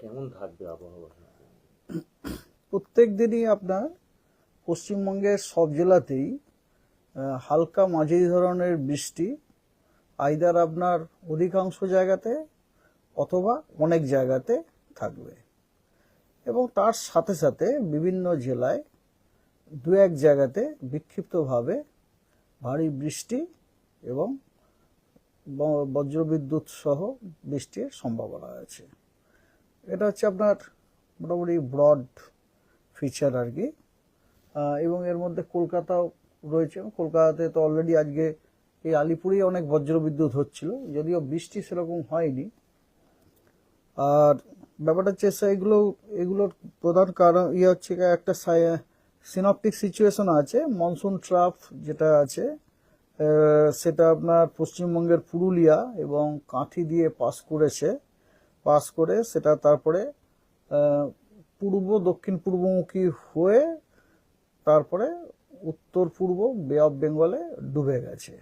কেমন থাকবে আবহাওয়া? প্রত্যেক দিনই আপনার পশ্চিমবঙ্গের সব জেলাতেই হালকা মাঝারি ধরনের বৃষ্টি আইদার আপনার অধিকাংশ জায়গাতে অথবা অনেক জায়গাতে থাকবে। এবং তার সাথে সাথে বিভিন্ন জেলায় দু এক জায়গাতে বিক্ষিপ্তভাবে ভারী বৃষ্টি এবং বজ্রবিদ্যুৎ সহ বৃষ্টির সম্ভাবনা আছে। এটা হচ্ছে আপনার মোটামুটি ব্রড ফিচার আর কি এবং এর মধ্যে কলকাতাও রয়েছে। কলকাতাতে তো অলরেডি আজকে এই আলিপুরেই অনেক বজ্রবিদ্যুৎ হচ্ছিল, যদিও বৃষ্টি সেরকম হয়নি। আর ব্যাপারটা হচ্ছে এগুলো, এগুলোর প্রধান কারণ ইয়ে হচ্ছে একটা সিনপটিক সিচুয়েশন আছে মনসুন ট্রাফ যেটা আছে সেটা আপনার পশ্চিমবঙ্গের পুরুলিয়া এবং কাঁথি দিয়ে পাস করেছে। পাস করে সেটা তারপরে পূর্ব, দক্ষিণ পূর্বমুখী হয়ে তারপরে উত্তর পূর্ব বে অফ বেঙ্গলে ডুবে গেছে।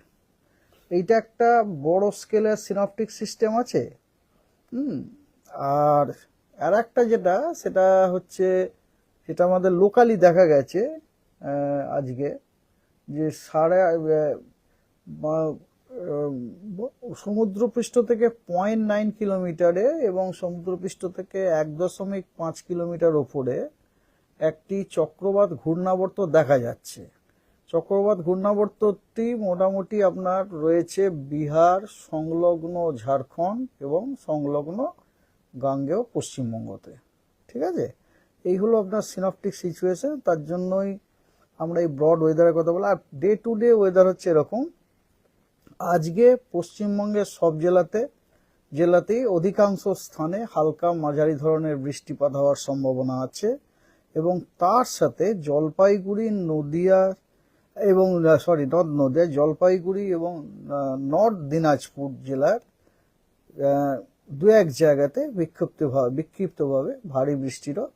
এইটা একটা বড় স্কেলের সিনপটিক সিস্টেম আছে। হুম, আর আর একটা যেটা, সেটা হচ্ছে, সেটা আমাদের লোকালি দেখা গেছে আজকে, যে সাড়ে সমুদ্রপৃষ্ঠ থেকে পয়েন্ট নাইন কিলোমিটারে এবং সমুদ্রপৃষ্ঠ থেকে এক দশমিক পাঁচ কিলোমিটার ওপরে একটি চক্রবাত ঘূর্ণাবর্ত দেখা যাচ্ছে। চক্রবাত ঘূর্ণাবর্তটি মোটামুটি আপনার রয়েছে বিহার, সংলগ্ন ঝাড়খণ্ড এবং সংলগ্ন গাঙ্গেয় পশ্চিমবঙ্গতে। ঠিক আছে? এই হলো আপনার সিনপটিক সিচুয়েশন তার জন্যই আমরা এই ব্রড ওয়েদারের কথা বলি আর ডে টু ডে ওয়েদার হচ্ছে এরকম। আজকে পশ্চিমবঙ্গের সব জেলাতে, জেলাতেই অধিকাংশ স্থানে হালকা মাঝারি ধরনের বৃষ্টিপাত হওয়ার সম্ভাবনা আছে এবং তার সাথে জলপাইগুড়ি, নদিয়া এবং সরি নর্থ নদিয়া, জলপাইগুড়ি এবং নর্থ দিনাজপুর জেলার দু এক জায়গাতে বিক্ষিপ্তভাবে বিক্ষিপ্তভাবে ভারী বৃষ্টিরও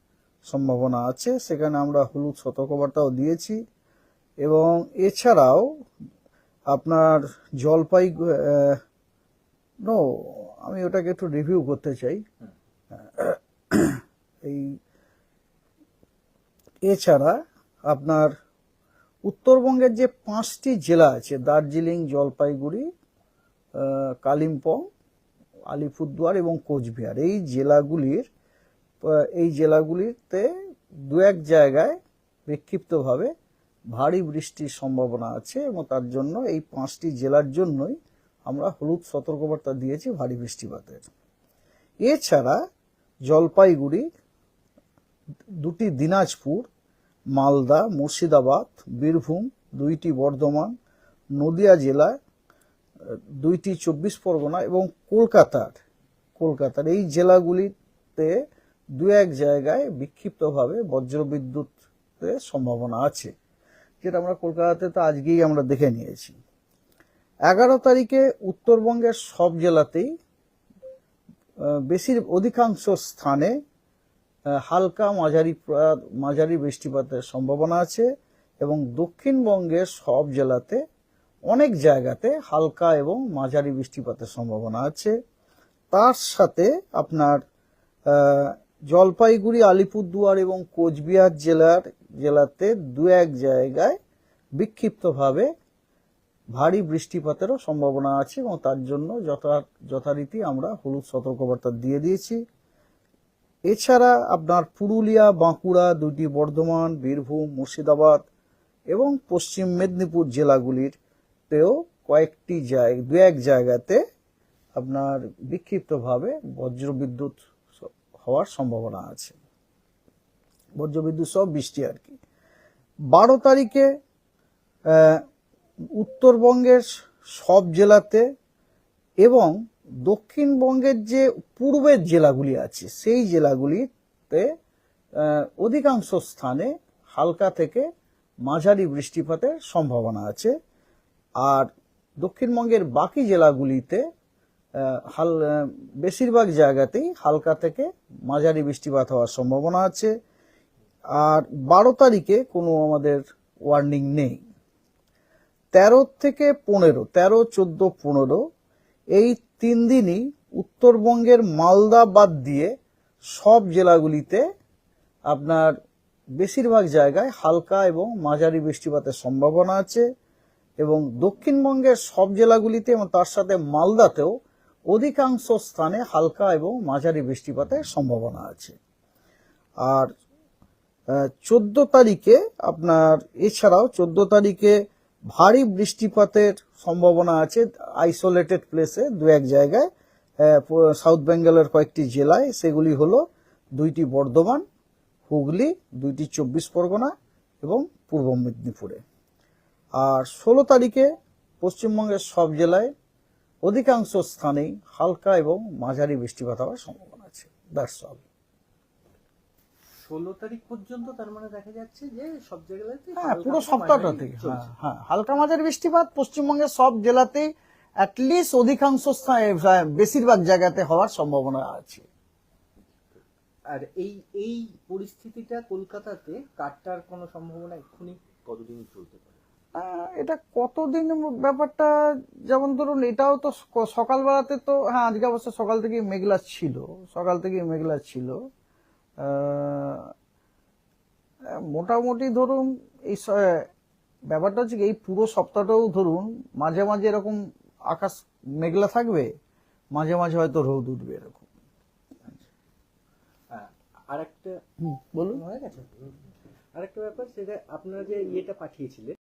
সম্ভাবনা আছে। সেখানে আমরা হলুদ সতর্কবার্তাও দিয়েছি এবং এছাড়াও আপনার জলপাই নো আমি ওটাকে একটু রিভিউ করতে চাই। এই এছাড়া আপনার উত্তরবঙ্গের যে পাঁচটি জেলা আছে, দার্জিলিং, জলপাইগুড়ি কালিম্পং, আলিপুরদুয়ার এবং কোচবিহার, এই জেলাগুলির এই জেলাগুলিতে দু এক জায়গায় বিক্ষিপ্তভাবে ভারী বৃষ্টির সম্ভাবনা আছে এবং তার জন্য এই পাঁচটি জেলার জন্যই আমরা হলুদ সতর্কবার্তা দিয়েছি ভারী বৃষ্টিপাতের। এছাড়া জলপাইগুড়ি দুটি দিনাজপুর মালদা মুর্শিদাবাদ বীরভূম দুইটি বর্ধমান নদিয়া আহ, দুইটি চব্বিশ পরগনা এবং কলকাতার কলকাতার এই জেলাগুলিতে দু এক জায়গায় বিক্ষিপ্তভাবে বজ্রবিদ্যুতের সম্ভাবনা আছে। যেটা আমরা কলকাতাতে তো আজকেই আমরা দেখে নিয়েছি। এগারো তারিখে উত্তরবঙ্গের সব জেলাতেই বেশির অধিকাংশ স্থানে হালকা মাঝারি মাঝারি বৃষ্টিপাতের সম্ভাবনা আছে এবং দক্ষিণবঙ্গের সব জেলাতে অনেক জায়গাতে হালকা এবং মাঝারি বৃষ্টিপাতের সম্ভাবনা আছে। তার সাথে আপনার জলপাইগুড়ি, আলিপুরদুয়ার এবং কোচবিহার জেলার, জেলাতে দু এক জায়গায় বিক্ষিপ্তভাবে ভারী বৃষ্টিপাতেরও সম্ভাবনা আছে এবং তার জন্য যথা, যথারীতি আমরা হলুদ সতর্কবার্তা দিয়ে দিয়েছি। এছাড়া আপনার পুরুলিয়া, বাঁকুড়া দুটি বর্ধমান, বীরভূম, মুর্শিদাবাদ এবং পশ্চিম মেদিনীপুর জেলাগুলির তেও কয়েকটি জায়গা দু এক জায়গাতে আপনার বিক্ষিপ্তভাবে বজ্রবিদ্যুৎ হওয়ার সম্ভাবনা আছে। বজ্রবিদ্যুৎ সহ বৃষ্টি আর কি। বারো তারিখে উত্তরবঙ্গের সব জেলাতে এবং দক্ষিণবঙ্গের যে পূর্বের জেলাগুলি আছে, সেই জেলাগুলিতে অধিকাংশ স্থানে হালকা থেকে মাঝারি বৃষ্টিপাতের সম্ভাবনা আছে। আর দক্ষিণবঙ্গের বাকি জেলাগুলিতে হাল বেশিরভাগ জায়গাতেই হালকা থেকে মাঝারি বৃষ্টিপাত হওয়ার সম্ভাবনা আছে। আর বারো তারিখে কোনো আমাদের ওয়ার্নিং নেই। তেরো থেকে পনেরো, তেরো, চোদ্দ, পনেরো, এই তিন দিনই উত্তরবঙ্গের মালদা বাদ দিয়ে সব জেলাগুলিতে আপনার বেশিরভাগ জায়গায় হালকা এবং মাঝারি বৃষ্টিপাতের সম্ভাবনা আছে এবং দক্ষিণবঙ্গের সব জেলাগুলিতে এবং তার সাথে মালদাতেও অধিকাংশ স্থানে হালকা এবং মাঝারি বৃষ্টিপাতের সম্ভাবনা আছে। আর চোদ্দ তারিখে আপনার, এছাড়াও চোদ্দ তারিখে ভারী বৃষ্টিপাতের সম্ভাবনা আছে আইসোলেটেড প্লেসে দু এক জায়গায়। সাউথ বেঙ্গলের কয়েকটি জেলায় সেগুলি হলো দুইটি বর্ধমান, হুগলি, দুইটি চব্বিশ পরগনা এবং পূর্ব মেদিনীপুরে। আর ষোলো তারিখে পশ্চিমবঙ্গের সব জেলায় অধিকাংশ স্থানেই হালকা এবং মাঝারি বৃষ্টিপাত হওয়ার সম্ভাবনা আছে। দ্যাটস অল ষোলো তারিখ পর্যন্ত তার মানে দেখা যাচ্ছে যে সব জায়গাতে হ্যাঁ পুরো সপ্তাহটা থেকে হ্যাঁ হ্যাঁ হালকা মাঝারি বৃষ্টিপাত পশ্চিমবঙ্গের সব জেলাতেই অ্যাটলিস্ট অধিকাংশ স্থানে বেশিরভাগ জায়গাতে হওয়ার সম্ভাবনা আছে। আর এই এই পরিস্থিতিটা কলকাতাতে কাটটার কোনো সম্ভাবনা এক্ষুনি কতদিন চলতে পারে? এটা কতদিন ব্যাপারটা যেমন ধরুন এটাও তো সকালবেলাতে তো হ্যাঁ আজকে অবশ্য সকাল থেকে মেঘলা ছিল সকাল থেকে মেঘলা ছিল। মোটামুটি ধরুন এই ব্যাপারটা হচ্ছে এই পুরো সপ্তাহটাও ধরুন মাঝে মাঝে এরকম আকাশ মেঘলা থাকবে মাঝে মাঝে হয়তো রোদ উঠবে এরকম। আর একটা বলুন। হয়ে গেছে? আরেকটা ব্যাপার সেটা আপনারা যে ইয়েটা পাঠিয়েছিলেন